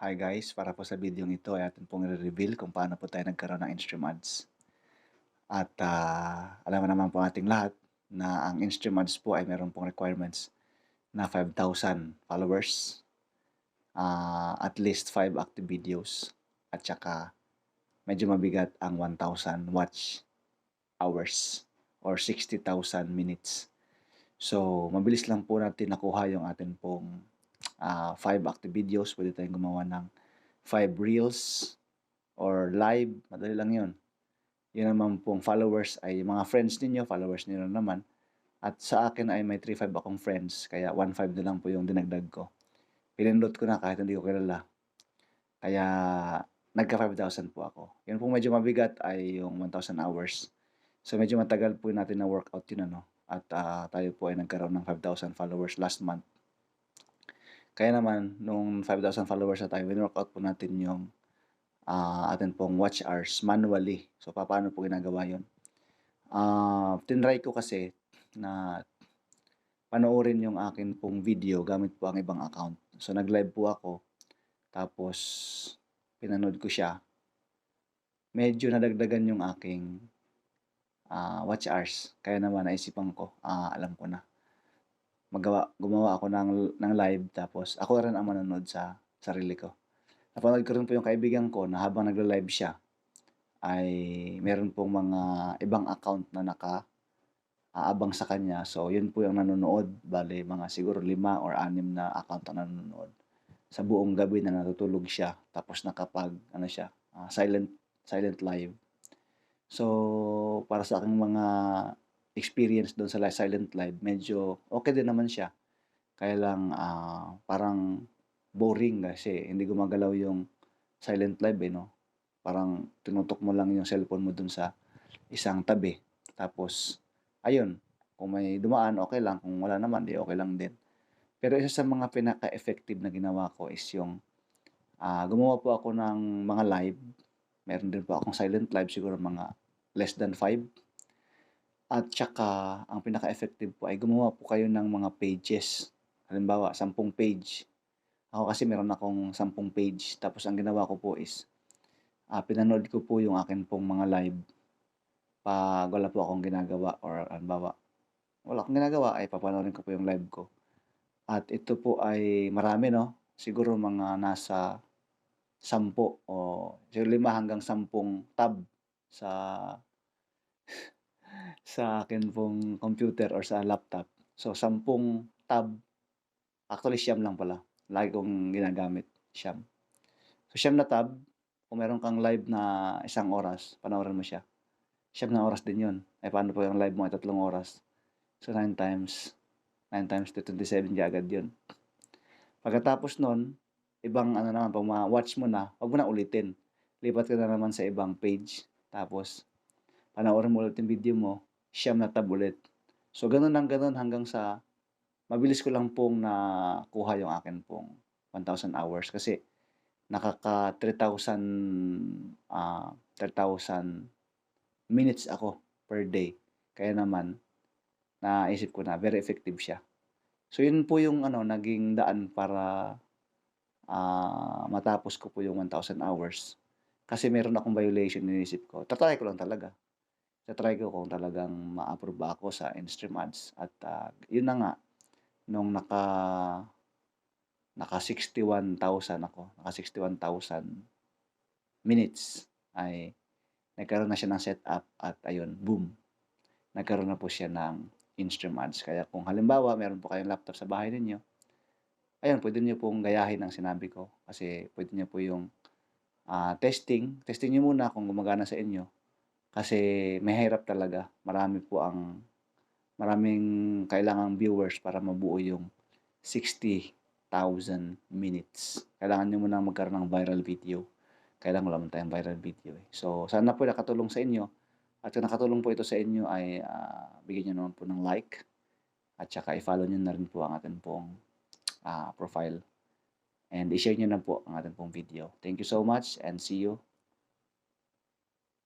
Hi guys, para po sa video ito ay atin pong i-reveal kung paano po tayo nagkaroon ng Instream ads. At ah, alam naman po ating lahat na ang Instream ads po ay meron pong requirements na 5,000 followers, ah, at least 5 active videos, at saka medyo mabigat ang 1,000 watch hours or 60,000 minutes. So, mabilis lang po natin nakuha yung atin pong uh, five active videos. Pwede tayong gumawa ng five reels or live. Madali lang yun. Yun naman pong followers ay mga friends ninyo, followers niyo naman. At sa akin ay may 3-5 akong friends, kaya 1-5 na lang po yung dinagdag ko. Pinindot ko na kahit hindi ko kilala. Kaya nagka 5,000 po ako. Yun pong medyo mabigat ay yung 1,000 hours. So medyo matagal po natin na workout yun ano. At uh, tayo po ay nagkaroon ng 5,000 followers last month. Kaya naman, nung 5,000 followers na tayo, win-workout po natin yung uh, atin pong watch hours manually. So, paano po ginagawa yun? Uh, tinry ko kasi na panoorin yung akin pong video gamit po ang ibang account. So, nag-live po ako. Tapos, pinanood ko siya. Medyo nadagdagan yung aking uh, watch hours. Kaya naman, naisipan ko, uh, alam ko na magawa, gumawa ako ng, ng live tapos ako rin ang manonood sa sarili ko. Napanood ko rin po yung kaibigan ko na habang nagla-live siya ay meron pong mga ibang account na naka aabang sa kanya. So, yun po yung nanonood. Bale, mga siguro lima or anim na account na nanonood. Sa buong gabi na natutulog siya. Tapos nakapag, ano siya, uh, silent, silent live. So, para sa aking mga experience doon sa silent live, medyo okay din naman siya. Kaya lang uh, parang boring kasi hindi gumagalaw yung silent live eh, no? Parang tinutok mo lang yung cellphone mo doon sa isang tabi. Tapos, ayun, kung may dumaan, okay lang. Kung wala naman, di okay lang din. Pero isa sa mga pinaka-effective na ginawa ko is yung uh, gumawa po ako ng mga live. Meron din po akong silent live, siguro mga less than 5 at saka ang pinaka-effective po ay gumawa po kayo ng mga pages. Halimbawa, 10 page. Ako kasi meron akong 10 page. Tapos ang ginawa ko po is, uh, pinanood ko po yung akin pong mga live pag wala po akong ginagawa or halimbawa, wala akong ginagawa ay papanoorin ko po yung live ko. At ito po ay marami no, siguro mga nasa 10 o siguro 5 hanggang 10 tab sa sa akin pong computer or sa laptop. So, sampung tab. Actually, siyam lang pala. Lagi kong ginagamit. Siyam. So, siyam na tab. Kung meron kang live na isang oras, panoorin mo siya. Siyam na oras din yun. Eh, paano po yung live mo ay tatlong oras? So, 9 times, 9 times to 27 ka agad yun. Pagkatapos nun, ibang ano naman, pag ma-watch mo na, wag mo na ulitin. Lipat ka na naman sa ibang page. Tapos, panoorin mo ulit yung video mo, siyam na tab ulit. So, ganun lang ganun hanggang sa mabilis ko lang pong nakuha yung akin pong 1,000 hours kasi nakaka 3,000 uh, 3,000 minutes ako per day. Kaya naman, naisip ko na very effective siya. So, yun po yung ano, naging daan para uh, matapos ko po yung 1,000 hours. Kasi meron akong violation, inisip ko. Tatry ko lang talaga ta-try ko kung talagang ma-approve ako sa in-stream ads. At uh, yun na nga, nung naka naka 61,000 ako, naka 61,000 minutes ay nagkaroon na siya ng setup at ayun, boom. Nagkaroon na po siya ng in-stream ads. Kaya kung halimbawa, meron po kayong laptop sa bahay ninyo, ayun, pwede niyo pong gayahin ang sinabi ko. Kasi pwede niyo po yung uh, testing. Testing niyo muna kung gumagana sa inyo kasi mahirap talaga. Marami po ang maraming kailangang viewers para mabuo yung 60,000 minutes. Kailangan nyo muna magkaroon ng viral video. Kailangan wala man tayong viral video. Eh. So, sana po nakatulong sa inyo. At kung nakatulong po ito sa inyo ay uh, bigyan nyo naman po ng like. At saka i-follow nyo na rin po ang ating pong uh, profile. And i-share nyo na po ang ating pong video. Thank you so much and see you